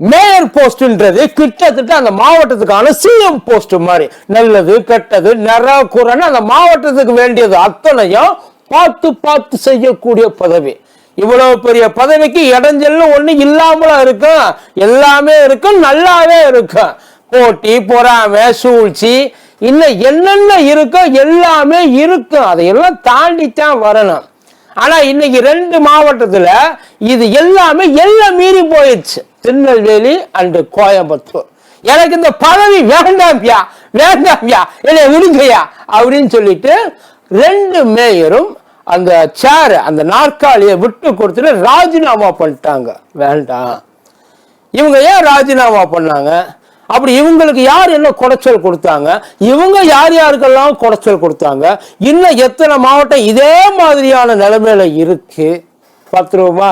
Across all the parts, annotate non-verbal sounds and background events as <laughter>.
Mayor போஸ்ட்ன்றது கிட்டத்தட்ட அந்த மாவட்டத்துக்கான CM post மாதிரி. நல்லது கெட்டது நிற குறைன்னு அந்த மாவட்டத்துக்கு வேண்டியது அத்தனையும் பார்த்து பார்த்து செய்யக்கூடிய பதவி. இவ்வளவு பெரிய பதவிக்கு இடைஞ்சல்னு ஒண்ணு இல்லாமலும் இருக்கும் எல்லாமே இருக்கும் நல்லாவே இருக்கும் போட்டி பொறாமை சூழ்ச்சி இன்னும் என்னென்ன இருக்கோ எல்லாமே இருக்கும் அதையெல்லாம் தாண்டித்தான் வரணும். ஆனா இன்னைக்கு ரெண்டு மாவட்டத்துல இது எல்லாமே எல்லாம் மீறி போயிடுச்சு. திருநெல்வேலி அண்டு கோயம்புத்தூர். எனக்கு இந்த பதவி வேண்டாம்யா வேண்டாம்யா என்னை விடுங்கயா அப்படின்னு சொல்லிட்டு ரெண்டு மேயரும் அந்த சேர் அந்த நாற்காலியை விட்டு கொடுத்துட்டு ராஜினாமா பண்ணிட்டாங்க. வேண்டாம். இவங்க ஏன் ராஜினாமா பண்ணாங்க? அப்படி இவங்களுக்கு யார் என்ன குடைச்சல் கொடுத்தாங்க? இவங்க யார் யாருக்கெல்லாம் குடைச்சல் கொடுத்தாங்க? இன்னும் எத்தனை மாவட்டம் இதே மாதிரியான நிலைமையில இருக்கு? பத்து ரூபா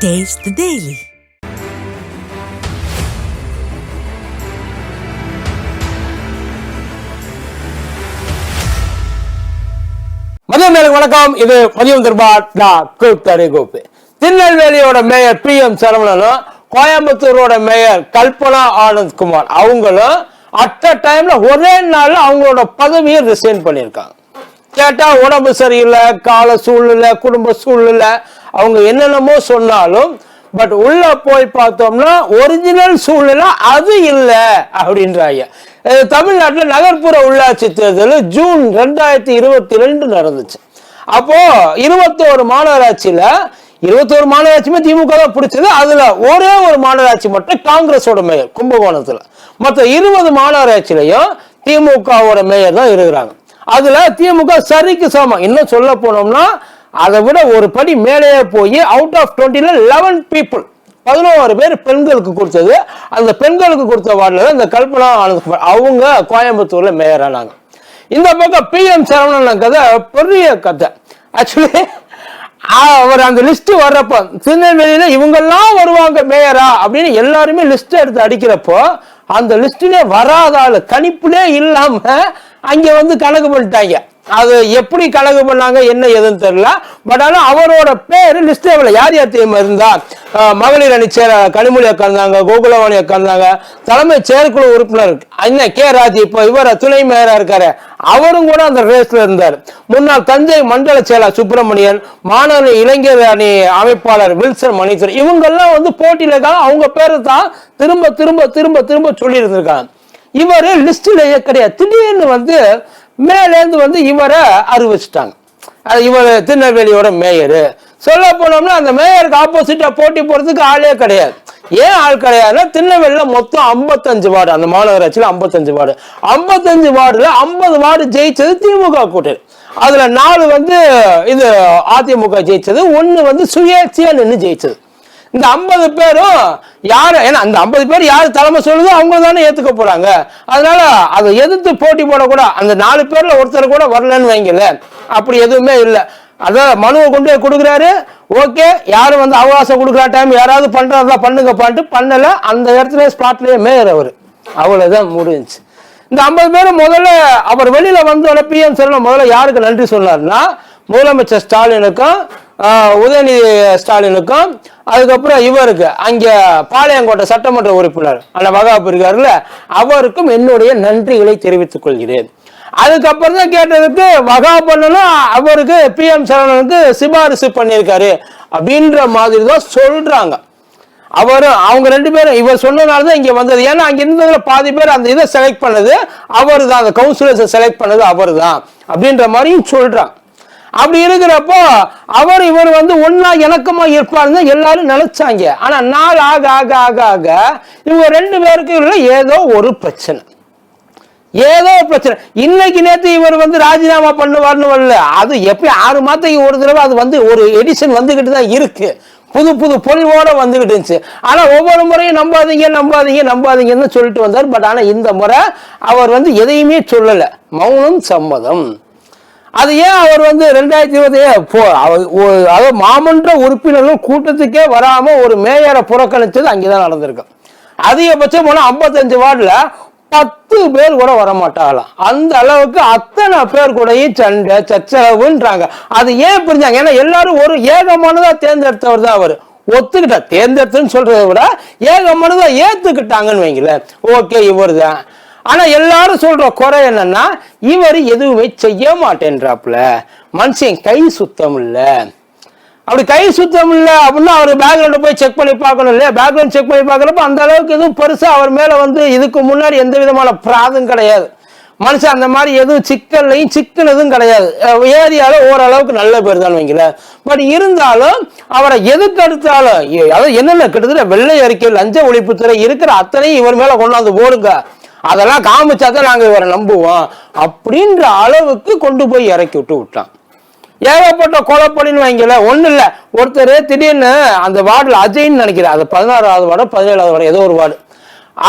Taste the வணக்கம். இது மதியம் தர்பார் நான் கூத்தரி கோப்பு திருநெல்வேலியோட மேயர் பி. எம். சரவணனும் கோயம்புத்தூரோட மேயர் கல்பனா ஆனந்த் குமார். அவங்களும் அட் டைம்ல ஒரே நாள்ல அவங்களோட பதவியை ரிசைன் பண்ணியிருக்காங்க. கேட்டா உடம்பு சரியில்லை கால சூழ்நிலை குடும்ப சூழ்நிலை அவங்க என்னென்னமோ சொன்னாலும் பட் உள்ள போய் பார்த்தோம்னா ஒரிஜினல் சூழ்நிலை அது இல்லை அப்படின்றாங்க. தமிழ்நாட்டில் நகர்ப்புற உள்ளாட்சி தேர்தல் ஜூன் ரெண்டாயிரத்தி இருபத்தி ரெண்டு நடந்துச்சு. அப்போ இருபத்தோரு மாநகராட்சியில இருபத்தோரு மாநகராட்சியுமே திமுக தான் பிடிச்சது. அதுல ஒரே ஒரு மாநகராட்சி மட்டும் காங்கிரஸோட மேயர் கும்பகோணத்துல. மற்ற இருபது மாநகராட்சியிலையும் திமுகவோட மேயர் தான் இருக்கிறாங்க. அதுல திமுக சரிக்கு சமம். இன்னும் சொல்ல போனோம்னா அதை விட ஒரு படி மேலேயே போய் அவுட் ஆஃப் டுவெண்ட்டில லெவன் பீப்புள் பதினோரு பேர் பெண்களுக்கு கொடுத்தது. அந்த பெண்களுக்கு கொடுத்த வார்டில் இந்த கல்பனா ஆனந்த் அவங்க கோயம்புத்தூர்ல மேயரானாங்க. இந்த பக்கம் பி எம் சரவணன் கதை பெரிய கதை. ஆக்சுவலி <laughs> அவர் அந்த லிஸ்ட் வர்றப்போ திருநெல்வேலியில இவங்கெல்லாம் வருவாங்க மேயரா அப்படின்னு எல்லாருமே லிஸ்ட் எடுத்து அடிக்கிறப்போ அந்த லிஸ்ட்லேயே வராத ஆள் கணிப்புலே இல்லாம அங்கே வந்து கணக்கு பண்ணிட்டாங்க. அது எப்படி கலகு பண்ணாங்க என்ன ஏதுன்னு தெரியல. பட் ஆனால் அவரோட பேர் லிஸ்டேபிள் யார் யார் தெரியுமா இருந்தா? மகளிர் அணி சேர கனிமொழி அக்கா இருந்தாங்க கோகுலவாணி அக்கா இருந்தாங்க தலைமை செயற்குழு உறுப்பினர் என்ன கே ராஜ் இப்போ இவர் துணை மேயரா இருக்காரு. அவரும் கூட அந்த ரேஸ்ல இருந்தார். முன்னாள் தஞ்சை மண்டல செயலர் சுப்பிரமணியன் மாநில இளைஞர் அணி அமைப்பாளர் வில்சன் மணீஸ்வரன் இவங்கெல்லாம் வந்து போட்டியில இருக்காங்க அவங்க பேரை தான் திரும்ப திரும்ப திரும்ப திரும்ப சொல்லி இருந்திருக்காங்க இவர் லிஸ்ட்லயே கிடையாது திடீர்னு வந்து மேலேருந்து வந்து இவரை அறிவிச்சிட்டாங்க. அது இவர் திருநெல்வேலியோட மேயர். சொல்ல போனோம்னா அந்த மேயருக்கு ஆப்போசிட்டாக போட்டி போகிறதுக்கு ஆளே கிடையாது. ஏன் ஆள் கிடையாதுன்னா திருநெல்வேலியில் மொத்தம் ஐம்பத்தஞ்சு வார்டு அந்த மாநகராட்சியில் ஐம்பத்தஞ்சு வார்டு. ஐம்பத்தஞ்சு வார்டில் ஐம்பது வார்டு ஜெயிச்சது திமுக கூட்டணி. அதில் நாலு வந்து இது அதிமுக ஜெயிச்சது ஒன்று வந்து சுயேட்சியாக நின்று ஜெயிச்சது. இந்த ஐம்பது பேரும் யார்? ஏன்னா அந்த ஐம்பது பேர் யார் தலைமை சொல்லுதோ அவங்க தானே ஏற்றுக்க போகிறாங்க அதனால அதை எதிர்த்து போட்டி போடக்கூடாது அந்த நாலு பேரில் ஒருத்தர் கூட வரலன்னு வைங்கல அப்படி எதுவுமே இல்லை. அதான் மனுவை கொண்டு போய் கொடுக்குறாரு. ஓகே யாரும் வந்து அவகாசம் கொடுக்குற டைம் யாராவது பண்றதா பண்ணுங்க பண்ணிட்டு பண்ணலை. அந்த இடத்துல ஸ்பாட்லேயே மேயர் அவர். அவ்வளோதான் முடிஞ்சுச்சு இந்த ஐம்பது பேர் முதல்ல அவர் வெளியில் வந்தோட பிஎம் செல்வம் முதல்ல யாருக்கு நன்றி சொன்னார்னா முதலமைச்சர் ஸ்டாலினுக்கும் உதயநிதி ஸ்டாலினுக்கும் அதுக்கப்புறம் இவருக்கு அங்கே பாளையங்கோட்டை சட்டமன்ற உறுப்பினர் அந்த வகாப் இருக்காருல்ல அவருக்கும் என்னுடைய நன்றிகளை தெரிவித்துக் கொள்கிறேன். அதுக்கப்புறம் தான் கேட்டதுக்கு வகாபண்ணனும் அவருக்கு பிஎம் சரவணனுக்கு சிபாரிசு பண்ணியிருக்காரு அப்படின்ற மாதிரி தான் சொல்றாங்க. அவரும் அவங்க ரெண்டு பேரும் இவர் சொன்னனால தான் இங்கே வந்தது. ஏன்னா அங்கே இருந்ததுல பாதி பேர் அந்த இதை செலக்ட் பண்ணது அவர் தான் அந்த கவுன்சிலர்ஸை செலக்ட் பண்ணது அவர் தான் அப்படின்ற மாதிரியும் சொல்கிறான் அப்படி இருக்கிறப்போ அவர் இவர் வந்து ஒன்னா இணக்கமா இருப்பாருன்னு எல்லாரும் நினைச்சாங்க. ஆனா நாள் ஆக ஆக ஆக ஆக இவங்க ரெண்டு பேருக்கு இல்லை ஏதோ ஒரு பிரச்சனை. ஏதோ ஒரு பிரச்சனை. இன்னைக்கு நேற்று இவர் வந்து ராஜினாமா பண்ணுவார்னு வரல. அது எப்படி ஆறு மாதத்துக்கு ஒரு தடவை அது வந்து ஒரு எடிஷன் வந்துகிட்டு தான் இருக்கு. புது புது பொலிவோட வந்துகிட்டு இருந்துச்சு. ஆனா ஒவ்வொரு முறையும் நம்பாதீங்க நம்பாதீங்க நம்பாதீங்கன்னு சொல்லிட்டு வந்தார். பட் ஆனா இந்த முறை அவர் வந்து எதையுமே சொல்லல. மௌனம் சம்மதம். அது ஏன் அவர் வந்து ரெண்டாயிரத்தி இருபது அதாவது மாமன்ற உறுப்பினர்கள் கூட்டத்துக்கே வராமல் ஒரு மேயரை புறக்கணித்தது அங்கே தான் நடந்திருக்கு. அதிகபட்சம் போனால் ஐம்பத்தஞ்சு வார்டில் பத்து பேர் கூட வரமாட்டாங்களாம். அந்த அளவுக்கு அத்தனை பேர் கூடயும் சண்டை சச்சரவுன்றாங்க. அது ஏன் புரிஞ்சாங்க? ஏன்னா எல்லாரும் ஒரு ஏகமானதாக தேர்ந்தெடுத்தவர் தான் அவர். ஒத்துக்கிட்டா தேர்ந்தெடுத்துன்னு சொல்றதை விட ஏகமானதாக ஏற்றுக்கிட்டாங்கன்னு வைங்களேன். ஓகே இவர் தான் ஆனா எல்லாரும் சொல்ற குறை என்னன்னா இவர் எதுவுமே செய்ய மாட்டேன்றாப்புல. மனுஷன் கை சுத்தம் இல்லை. அப்படி கை சுத்தம் இல்லை அப்படின்னா அவர் பேக்ரவுண்டை போய் செக் பண்ணி பார்க்கணும் இல்லையா? பேக்ரவுண்ட் செக் பண்ணி பார்க்குறப்ப அந்த அளவுக்கு எதுவும் பெருசாக அவர் மேலே வந்து இதுக்கு முன்னாடி எந்த விதமான பிராதும் கிடையாது. மனுஷன் அந்த மாதிரி எதுவும் சிக்கல்லையும் சிக்கனதும் கிடையாது. அஹ் ஏரியால ஓரளவுக்கு நல்ல பேர் தான் வைங்களேன். பட் இருந்தாலும் அவரை எதுக்கு எடுத்தாலும் அதாவது என்னென்ன கிட்டத்தட்ட வெள்ளை அறிக்கை லஞ்ச ஒழிப்புத்துறை இருக்கிற அத்தனையும் இவர் மேல கொண்டாந்து போடுங்க. அதெல்லாம் காமிச்சாதான் நாங்கள் இவரை நம்புவோம் அப்படின்ற அளவுக்கு கொண்டு போய் இறக்கி விட்டு விட்டான். ஏகப்பட்ட கொலைப்படின்னு வைங்கல ஒன்றும் இல்லை. ஒருத்தர் திடீர்னு அந்த வார்டில் அஜய்ன்னு நினைக்கிறேன். அது பதினாறாவது வார்டு பதினேழாவது வார்டு ஏதோ ஒரு வார்டு.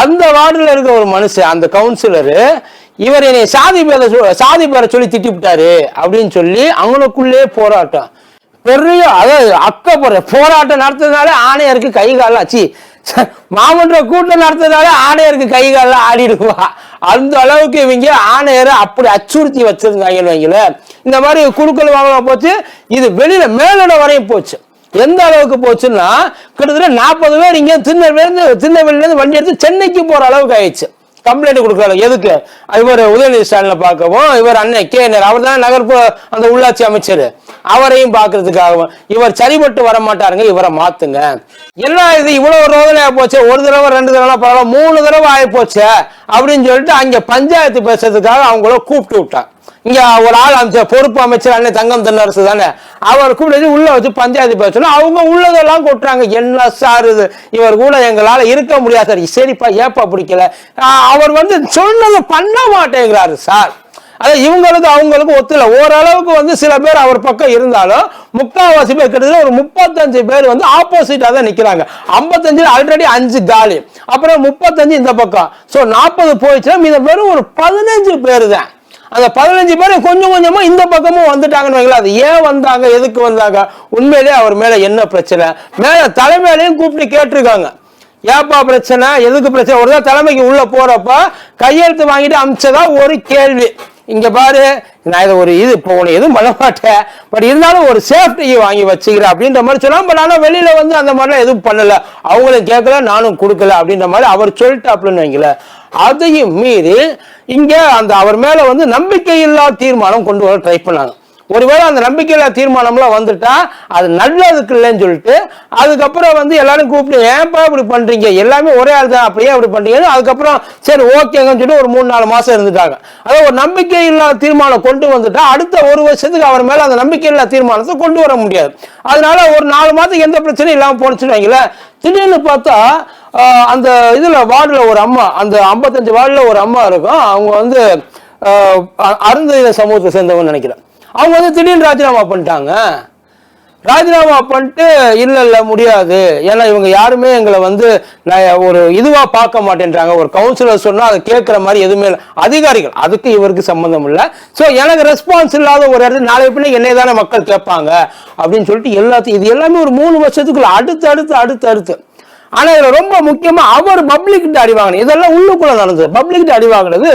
அந்த வார்டில் இருக்க ஒரு மனுஷன் அந்த கவுன்சிலரு இவர் என்னை சாதி பேர சாதி பேரை சொல்லி திட்டி விட்டாரு அப்படின்னு சொல்லி அவங்களுக்குள்ளே போராட்டம். பெரிய அதாவது அக்கப்படுற போராட்டம் நடத்துறதுனால ஆணையருக்கு கை காலாச்சு ஆச்சு. மாமன்ற கூட்டம் நடத்துறதுனால ஆணையருக்கு கை காலம் ஆடிடுவா அந்த அளவுக்கு இவங்க ஆணையரை அப்படி அச்சுறுத்தி வச்சிருந்தாங்கன்னு வைங்களேன். இந்த மாதிரி குழுக்கள் வாங்க போச்சு இது வெளியில மேலிட வரையும் போச்சு. எந்த அளவுக்கு போச்சுன்னா கிட்டத்தட்ட நாற்பது பேர் இங்க திருநெல்வேலிருந்து திருநெல்வேலியிலேருந்து வண்டி எடுத்து சென்னைக்கு போற அளவுக்கு ஆயிடுச்சு. கம்ப்ளைண்ட் கொடுக்கல எதுக்கு? இவர் உதயநிதி ஸ்டாலினை பார்க்கவும் இவர் அண்ணன் கே. அவர் தான் நகர்ப்புற அந்த உள்ளாட்சி அமைச்சர். அவரையும் பார்க்கறதுக்காகவும் இவர் சரிபட்டு வர மாட்டாருங்க இவரை மாத்துங்க. என்ன இது இவ்வளவு ரோதனை போச்சு? ஒரு தடவை ரெண்டு தடவை பரவாயில்ல மூணு தடவை ஆகி போச்சு அப்படின்னு சொல்லிட்டு அங்க பஞ்சாயத்து பேசுறதுக்காக அவங்கள கூப்பிட்டு விட்டாங்க. இங்க ஒரு ஆள் அமைச்சர் பொறுப்பு அமைச்சர் அண்ணன் தங்கம் தென்னரசு தானே. அவர் கூப்பிட்டு உள்ள வச்சு பஞ்சாயத்து பேசணும் அவங்க உள்ளதெல்லாம் கொட்டுறாங்க. என்ன சார் இது? இவர் கூட எங்களால இருக்க முடியாது சார். சரிப்பா ஏப்பா பிடிக்கல? அவர் வந்து சொன்னதை பண்ண மாட்டேங்கிறாரு சார். அது இவங்களுக்கு அவங்களுக்கு ஒத்துல ஓரளவுக்கு வந்து சில பேர் அவர் பக்கம் இருந்தாலும் முக்காவாசி பேர் கிட்டத்தட்ட ஒரு முப்பத்தஞ்சு பேர் வந்து ஆப்போசிட்டா தான் நிக்கிறாங்க. ஐம்பத்தஞ்சு ஆல்ரெடி அஞ்சு காலி. அப்புறம் முப்பத்தஞ்சு இந்த பக்கம். ஸோ நாற்பது போயிடுச்சுன்னா மீத பேரும் ஒரு பதினஞ்சு பேர் தான். அந்த பதினஞ்சு பேர் கொஞ்சம் கொஞ்சமாக இந்த பக்கமும் வந்துட்டாங்கன்னு வைங்களா அது ஏன் வந்தாங்க? எதுக்கு வந்தாங்க? உண்மையிலேயே அவர் மேலே என்ன பிரச்சனை? மேலே தலைமையிலையும் கூப்பிட்டு கேட்டிருக்காங்க. ஏப்பா பிரச்சனை? எதுக்கு பிரச்சனை? ஒரு தான் தலைமைக்கு உள்ளே போகிறப்ப கையெழுத்து வாங்கிட்டு அமிச்சதா ஒரு கேள்வி. இங்கே பாரு நான் இதை ஒரு இது இப்போ உனக்கு எதுவும் பண்ண மாட்டேன். பட் இருந்தாலும் ஒரு சேஃப்டியை வாங்கி வச்சுக்கிறேன் அப்படின்ற மாதிரி சொன்னால் பட் ஆனால் வெளியில் வந்து அந்த மாதிரிலாம் எதுவும் பண்ணலை. அவங்களும் கேட்கல நானும் கொடுக்கல அப்படின்ற மாதிரி அவர் சொல்லிட்டாப்லன்னு வைங்களேன். அதையும் மீறி இங்க அந்த அவர் மேல வந்து நம்பிக்கையில்லா தீர்மானம் கொண்டு வர ட்ரை பண்ணாங்க. ஒருவேளை அந்த நம்பிக்கையில்லா தீர்மானம்லாம் வந்துட்டா அது நல்லதுக்கு இல்லைன்னு சொல்லிட்டு அதுக்கப்புறம் வந்து எல்லாரும் கூப்பிட்டு ஏன்ப்பா இப்படி பண்றீங்க? எல்லாமே ஒரே ஆள் தான் அப்படியே அப்படி பண்றீங்க அதுக்கப்புறம் சரி ஓகேங்கன்னு சொல்லிட்டு ஒரு மூணு நாலு மாசம் இருந்துட்டாங்க. அதாவது ஒரு நம்பிக்கை இல்லாத தீர்மானம் கொண்டு வந்துட்டா அடுத்த ஒரு வருஷத்துக்கு அவர் மேல அந்த நம்பிக்கை இல்லா தீர்மானத்தை கொண்டு வர முடியாது. அதனால ஒரு நாலு மாதத்துக்கு எந்த பிரச்சனையும் இல்லாமல் போனச்சுன்னு வைங்களேன் திடீர்னு பார்த்தா அந்த இதில் வார்டில் ஒரு அம்மா அந்த ஐம்பத்தஞ்சு வார்டில் ஒரு அம்மா இருக்கும். அவங்க வந்து ஆஹ், அருந்ததியின சமூகத்தை சேர்ந்தவங்க நினைக்கிறேன். அவங்க வந்து திடீர்னு ராஜினாமா பண்ணிட்டாங்க. ராஜினாமா பண்ணிட்டு இல்லை இல்லை முடியாது. ஏன்னா இவங்க யாருமே எங்களை வந்து நான் ஒரு இதுவாக பார்க்க மாட்டேன்றாங்க. ஒரு கவுன்சிலர் சொன்னால் அதை கேட்குற மாதிரி எதுவுமே இல்லை. அதிகாரிகள் அதுக்கு இவருக்கு சம்மந்தம் இல்லை. ஸோ எனக்கு ரெஸ்பான்ஸ் இல்லாத ஒரு இடத்துல நாளை பின்ன என்னை தானே மக்கள் கேட்பாங்க. அப்படின்னு சொல்லிட்டு எல்லாத்தையும் இது எல்லாமே ஒரு மூணு வருஷத்துக்குள்ள அடுத்து அடுத்து அடுத்து அடுத்து. ஆனா இதுல ரொம்ப முக்கியமா அவர் பப்ளிக்கிட்ட அடி வாங்கினது இதெல்லாம் உள்ளுக்குள்ள நடந்தது பப்ளிக்கிட்ட அடி வாங்கினது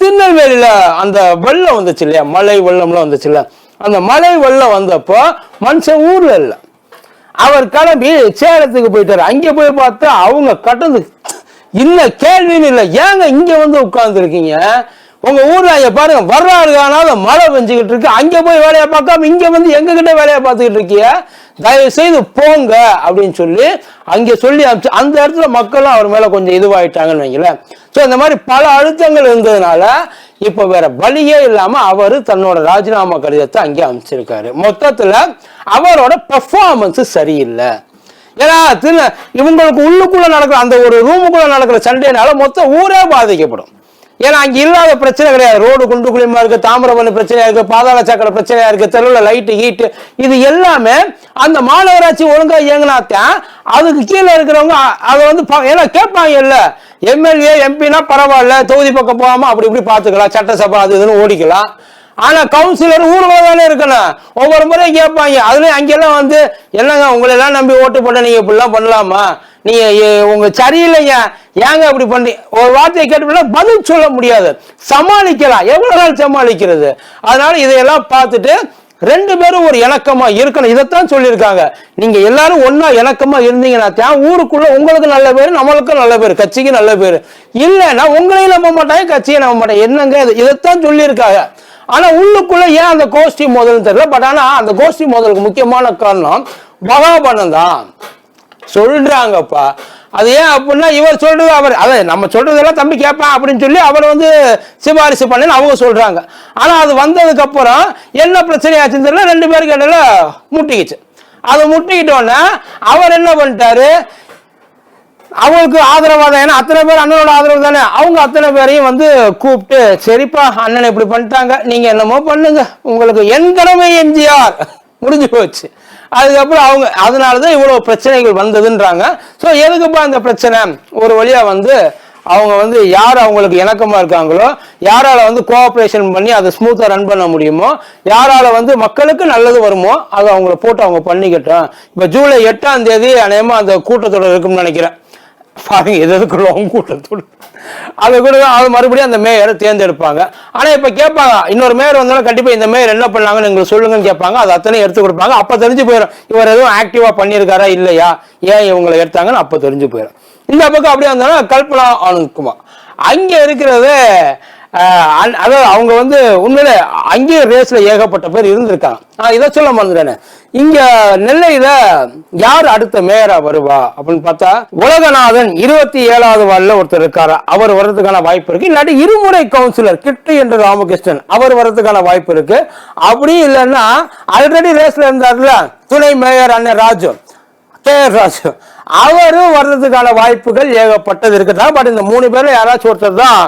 திருநெல்வேலியில அந்த வெள்ளம் வந்துச்சு இல்லையா மழை வெள்ளம்லாம் வந்துச்சு இல்ல அந்த மழை வெள்ளம் வந்தப்போ மனுஷன் ஊர்ல இல்லை அவர் கிளம்பி சேலத்துக்கு போயிட்டாரு அங்கே போய் பார்த்தா அவங்க கட்டது இல்லை கேள்வின்னு இல்லை ஏங்க இங்க வந்து உட்கார்ந்துருக்கீங்க உங்க ஊர்ல அங்க பாருங்க வர்றாரு ஆனாலும் மழை பெஞ்சுக்கிட்டு இருக்கு. அங்க போய் வேலையை பார்க்காம இங்க வந்து எங்க கிட்ட வேலையை பார்த்துக்கிட்டு இருக்கீங்க தயவு செய்து போங்க அப்படின்னு சொல்லி அங்க சொல்லி அனுப்பிச்சு அந்த இடத்துல மக்களும் அவர் மேல கொஞ்சம் இதுவாயிட்டாங்கன்னு வைங்களேன். ஸோ இந்த மாதிரி பல அழுத்தங்கள் இருந்ததுனால இப்ப வேற வழியே இல்லாம அவர் தன்னோட ராஜினாமா கடிதத்தை அங்கே அமைச்சிருக்காரு மொத்தத்துல அவரோட பெர்ஃபார்மன்ஸ் சரியில்லை. ஏன்னா இவங்களுக்கு உள்ளுக்குள்ள நடக்கிற அந்த ஒரு ரூமுக்குள்ள நடக்கிற சண்டைனால மொத்த ஊரே பாதிக்கப்படும். ஏன்னா அங்கே இல்லாத பிரச்சனை கிடையாது. ரோடு குண்டு குழிமா இருக்குது தாமிரபரணி பிரச்சனையாக இருக்குது பாதாள சாக்கடை பிரச்சனையாக இருக்குது தெருவில் லைட்டு ஹீட்டு இது எல்லாமே அந்த மாநகராட்சி ஒழுங்காக இயங்கினாத்தான் அதுக்கு கீழே இருக்கிறவங்க அதை வந்து பா- ஏன்னா கேட்பாங்க இல்லை எம்எல்ஏ எம்பினா பரவாயில்ல தொகுதி பக்கம் போகாமல் அப்படி இப்படி பார்த்துக்கலாம் சட்டசபை அது இதுன்னு ஓடிக்கலாம். ஆனா கவுன்சிலர் ஊர்வலம் தானே இருக்கணும். ஒவ்வொரு முறையும் கேட்பாங்க. அதுலயும் அங்கெல்லாம் வந்து என்னங்க உங்களை எல்லாம் நம்பி ஓட்டு போட்ட நீங்க இப்படிலாம் பண்ணலாமா? நீங்க உங்க சரியில்லைங்க ஏங்க அப்படி பண்ணி ஒரு வார்த்தையை கேட்டு பதில் சொல்ல முடியாது. சமாளிக்கலாம். எவ்வளவு நாள் சமாளிக்கிறது? அதனால இதையெல்லாம் பார்த்துட்டு ரெண்டு பேரும் ஒரு இணக்கமா இருக்கணும். இதைத்தான் சொல்லியிருக்காங்க. நீங்க எல்லாரும் ஒன்னா இணக்கமா இருந்தீங்கன்னா தான் ஊருக்குள்ள உங்களுக்கு நல்ல பேர் நம்மளுக்கும் நல்ல பேர் கட்சிக்கு நல்ல பேர். இல்லைன்னா உங்களையும் நம்ப மாட்டாங்க கட்சியை நம்ப மாட்டாங்க. என்னங்க இது? இதைத்தான் சொல்லியிருக்காங்க. ஆனா உள்ளுக்குள்ள ஏன் அந்த கோஷ்டி மோதல் தெரியல? பட் ஆனா அந்த கோஷ்டி மோதலுக்கு முக்கியமான காரணம் மகாபணம் தான். சொல்றாங்கப்பா. அது ஏன் அப்படின்னா இவர் சொல்றது அவர் அதை நம்ம சொல்றதெல்லாம் தம்பி கேட்பான் அப்படின்னு சொல்லி அவர் வந்து சிபாரிசு பண்ணு அவங்க சொல்றாங்க. ஆனா அது வந்ததுக்கு அப்புறம் என்ன பிரச்சனை ஆச்சுன்னு தெரியல ரெண்டு பேருக்கு இடையில முட்டிக்கிச்சு. அதை முட்டிக்கிட்டோன்னே அவர் என்ன பண்ணிட்டாரு? அவங்களுக்கு ஆதரவாக தான் ஏன்னா அத்தனை பேர் அண்ணனோட ஆதரவு தானே. அவங்க அத்தனை பேரையும் வந்து கூப்பிட்டு சரிப்பா அண்ணன் இப்படி பண்ணிட்டாங்க நீங்க என்னமோ பண்ணுங்க. உங்களுக்கு என் கடமை எம்ஜிஆர். முடிஞ்சு போச்சு. அதுக்கப்புறம் அவங்க அதனாலதான் இவ்வளவு பிரச்சனைகள் வந்ததுன்றாங்க. ஸோ எதுக்குப்பா அந்த பிரச்சனை? ஒரு வழியா வந்து அவங்க வந்து யார் அவங்களுக்கு இணக்கமா இருக்காங்களோ யாரால வந்து கோஆப்ரேஷன் பண்ணி அதை ஸ்மூத்தா ரன் பண்ண முடியுமோ யாரால வந்து மக்களுக்கு நல்லது வருமோ அதை அவங்கள போட்டு அவங்க பண்ணிக்கட்டும். இப்ப ஜூலை எட்டாம் தேதி அநேகமா அந்த கூட்டத்தோட இருக்கும்னு நினைக்கிறேன். பாருங்க எது எதுக்குள்ள கூட்டத்தோடு அது கூட அது மறுபடியும் அந்த மேயரை தேர்ந்தெடுப்பாங்க. ஆனால் இப்போ கேட்பாங்க இன்னொரு மேயர் வந்தாலும் கண்டிப்பாக இந்த மேயர் என்ன பண்ணாங்கன்னு எங்களுக்கு சொல்லுங்கன்னு கேட்பாங்க. அது அத்தனை எடுத்து கொடுப்பாங்க. அப்போ தெரிஞ்சு போயிடும் இவர் எதுவும் ஆக்டிவாக பண்ணியிருக்காரா இல்லையா? ஏன் இவங்களை எடுத்தாங்கன்னு அப்போ தெரிஞ்சு போயிடும் இந்த பக்கம் அப்படியே வந்தாலும் கல்பனா ஆனந்த்குமார் அங்கே இருக்கிறது அதாவது அவங்க வந்து உண்மையில அங்கேயும் ரேஸ்ல ஏகப்பட்ட பேர் இருந்திருக்காங்க. ஆஹ் இதை சொல்ல மறந்துட்டேனே. இங்க நெல்லையில யார் அடுத்த மேயரா வருவா அப்படின்னு பார்த்தா உலகநாதன் இருபத்தி ஏழாவது வார்டில் ஒருத்தர் இருக்காரு. அவர் வர்றதுக்கான வாய்ப்பு இருக்கு. இல்லாட்டி இருமுறை கவுன்சிலர் கிட்டு என்று ராமகிருஷ்ணன் அவர் வர்றதுக்கான வாய்ப்பு இருக்கு. அப்படி இல்லைன்னா ஆல்ரெடி ரேஸ்ல இருந்தார்ல துணை மேயர் அண்ணன் ராஜு கே. ராஜு. அவரும் வர்றதுக்கான வாய்ப்புகள் ஏகப்பட்டது இருக்குதா? பட் இந்த மூணு பேரில் யாராச்சும் ஒருத்தர் தான்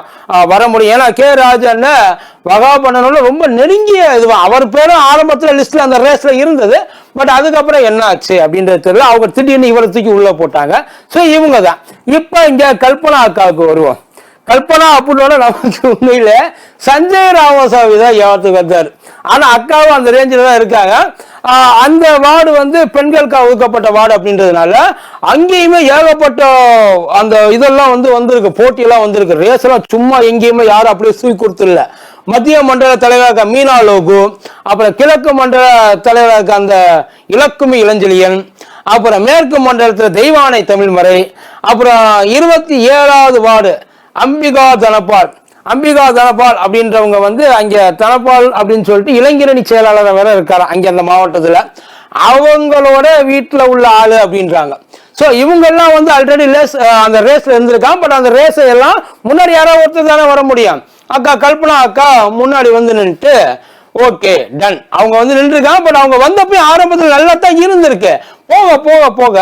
வர முடியும். ஏன்னா கே ராஜன் வகாபண்ணனோட ரொம்ப நெருங்கிய இதுவா. அவர் பேரும் ஆரம்பத்துல லிஸ்ட்ல அந்த ரேஸ்ல இருந்தது. பட் அதுக்கப்புறம் என்ன ஆச்சு அப்படின்றது தெரியல. அவங்க திடீர்னு இவரை தூக்கி உள்ள போட்டாங்க. ஸோ இவங்க தான் இப்போ இங்க கல்பனா அக்காவுக்கு வருவோம். கல்பனா அப்படின்னோட நமக்கு உண்மையில சஞ்சய் ராமசாமி தான் ஏவத்துக்கு வந்தார் ஆனால் அக்காவும் அந்த ரேஞ்சில் தான் இருக்காங்க. அந்த வார்டு வந்து பெண்களுக்கு ஒதுக்கப்பட்ட வார்டு அப்படின்றதுனால அங்கேயுமே ஏகப்பட்ட அந்த இதெல்லாம் வந்து வந்திருக்கு போட்டியெல்லாம் வந்திருக்கு. ரேஸ் எல்லாம் சும்மா எங்கேயுமே யாரும் அப்படியே சூய் கொடுத்துல மத்திய மண்டல தலைவராக மீனா லோகு அப்புறம் கிழக்கு மண்டல தலைவராக அந்த இலக்குமி இளஞ்செழியன் அப்புறம் மேற்கு மண்டலத்தில் தெய்வானை தமிழ்மறை அப்புறம் இருபத்தி ஏழாவது வார்டு அம்பிகா தனபால். அம்பிகா தனபால் அப்படின்றவங்க வந்து அங்கே தனபால் அப்படின்னு சொல்லிட்டு இளைஞரணி செயலாளர் வேற இருக்காரு அங்கே அந்த மாவட்டத்தில். அவங்களோட வீட்டில் உள்ள ஆளு அப்படின்றாங்க. ஸோ இவங்கெல்லாம் வந்து ஆல்ரெடி ரேஸ் அந்த ரேஸில் இருந்திருக்கான் பட் அந்த ரேஸை எல்லாம் முன்னாடி யாரோ ஒருத்தர் தானே வர முடியும். அக்கா கல்பனா அக்கா முன்னாடி வந்து நின்றுட்டு ஓகே டன் அவங்க வந்து நின்றுருக்காங்க. பட் அவங்க வந்தப்பயும் ஆரம்பத்தில் நல்லா தான் இருந்திருக்கு. போக போக போக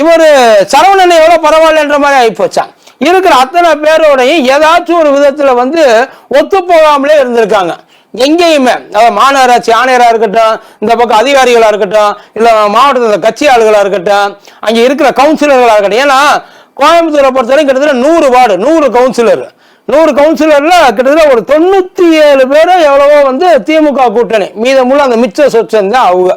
இவர் சரவணனை எவ்வளோ பரவாயில்லன்ற மாதிரி ஆயிப்போச்சான் இருக்கிற அத்தனை பேரோடையும் ஏதாச்சும் ஒரு விதத்துல வந்து ஒத்து போகாமலே இருந்திருக்காங்க. எங்கேயுமே. அதாவது மாநகராட்சி ஆணையராக இருக்கட்டும் இந்த பக்கம் அதிகாரிகளாக இருக்கட்டும் இல்லை மாவட்டத்தில் கட்சி ஆளுகளாக இருக்கட்டும் அங்கே இருக்கிற கவுன்சிலர்களாக இருக்கட்டும். ஏன்னா கோயம்புத்தூரை பொறுத்தவரைக்கும் கிட்டத்தட்ட நூறு வார்டு நூறு கவுன்சிலர். நூறு கவுன்சிலர்ல கிட்டத்தட்ட ஒரு தொண்ணூத்தி ஏழு பேரும் எவ்வளவோ வந்து திமுக கூட்டணி. மீதமுள்ள அந்த மிச்ச சொச்சம் தான் அவங்க.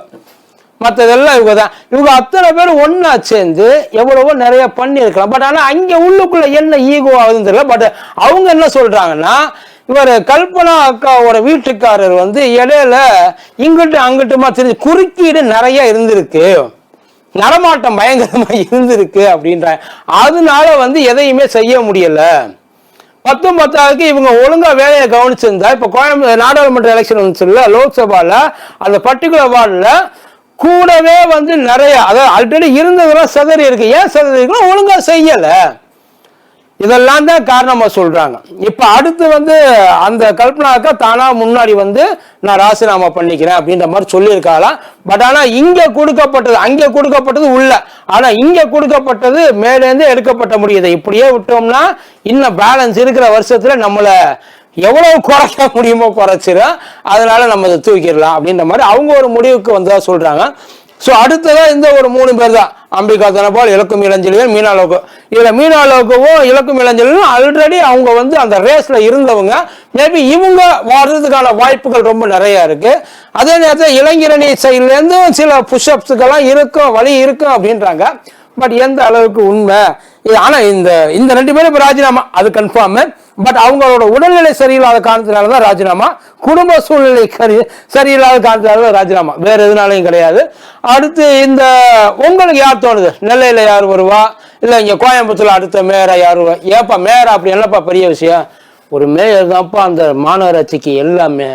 மற்றதெல்லாம் இவங்க தான் இவங்க அத்தனை பேர் ஒன்றா சேர்ந்து எவ்வளவோ நிறைய பண்ணியிருக்கலாம். பட் ஆனால் அங்கே உள்ளுக்குள்ளே என்ன ஈகோ ஆகுதுன்னு தெரியல. பட் அவங்க என்ன சொல்கிறாங்கன்னா இவர் கல்பனா அக்காவோட வீட்டுக்காரர் வந்து இடையில இங்கிட்டு அங்கிட்டுமா தெரிஞ்சு குறுக்கீடு நிறைய இருந்திருக்கு. நடமாட்டம் பயங்கரமா இருந்திருக்கு அப்படின்ற அதனால வந்து எதையுமே செய்ய முடியல. பத்தும் பத்தாவதுக்கு இவங்க ஒழுங்கா வேலையை கவனிச்சிருந்தா இப்ப கோயம்புத்தூர் நாடாளுமன்ற எலெக்ஷன் வந்துச்சுல்ல லோக்சபால அந்த பர்டிகுலர் வார்டில் கூடவே வந்து நிறைய அதாவது ஆல்ரெடி இருந்ததெல்லாம் சிதறி இருக்கு. ஏன் சிதறி இருக்குன்னா ஒழுங்காக செய்யலை. இதெல்லாம் தான் காரணமாக சொல்கிறாங்க இப்போ அடுத்து வந்து அந்த கல்பனாக்கா தானாக முன்னாடி வந்து நான் ராசினாமா பண்ணிக்கிறேன் அப்படின்ற மாதிரி சொல்லியிருக்காளாம். பட் ஆனால் இங்கே கொடுக்கப்பட்டது அங்கே கொடுக்கப்பட்டது உள்ள. ஆனால் இங்கே கொடுக்கப்பட்டது மேலேருந்து எடுக்கப்பட்ட முடியுது. இப்படியே விட்டோம்னா இன்னும் பேலன்ஸ் இருக்கிற வருஷத்தில் நம்மளை எவ்வளவு குறைக்க முடியுமோ குறைச்சிரும் அதனால நம்ம இதை தூக்கிடலாம் அப்படின்ற மாதிரி அவங்க ஒரு முடிவுக்கு வந்ததா சொல்றாங்க. ஸோ அடுத்ததாக இந்த ஒரு மூணு பேர் தான் அம்பிகா தனபால் இலக்கும் இளஞ்செழியன் மீனா இதில் இதுல இலக்கும் இளஞ்செழியனும் ஆல்ரெடி அவங்க வந்து அந்த ரேஸில் இருந்தவங்க. மேபி இவங்க வாழ்றதுக்கான வாய்ப்புகள் ரொம்ப நிறையா இருக்குது அதே நேரத்தில் இளைஞரணி சைட்லேருந்தும் சில புஷ்அப்ஸுக்கெல்லாம் இருக்கும் வழி இருக்கும் அப்படின்றாங்க. பட் எந்த அளவுக்கு உண்மை? ஆனால் இந்த இந்த ரெண்டு பேரும் இப்போ ராஜினாமா அது கன்ஃபார்மு பட் அவங்களோட உடல்நிலை சரியில்லாத காரணத்தினால தான் ராஜினாமா குடும்ப சூழ்நிலை சரி சரியில்லாத காரணத்தினால தான் ராஜினாமா. வேற எதுனாலையும் கிடையாது. அடுத்து இந்த உங்களுக்கு யார் தோணுது? நெல்லையில் யார் வருவா? இல்லை இங்கே கோயம்புத்தூர் அடுத்த மேயரா யார் வருவா? ஏப்பா மேயர் அப்படி என்னப்பா பெரிய விஷயம். ஒரு மேயர் தான்ப்பா அந்த மாநகராட்சிக்கு எல்லாமே.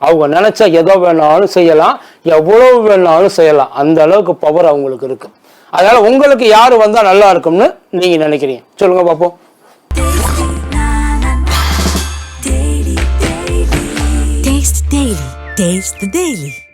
அவங்க நினச்சா எதோ வேணாலும் செய்யலாம். எவ்வளவு வேணாலும் செய்யலாம். அந்த அளவுக்கு பவர் அவங்களுக்கு இருக்கு. அதனால உங்களுக்கு யார் வந்தால் நல்லா இருக்கும்னு நீங்கள் நினைக்கிறீங்க. சொல்லுங்க பார்ப்போம் Taste the Daily.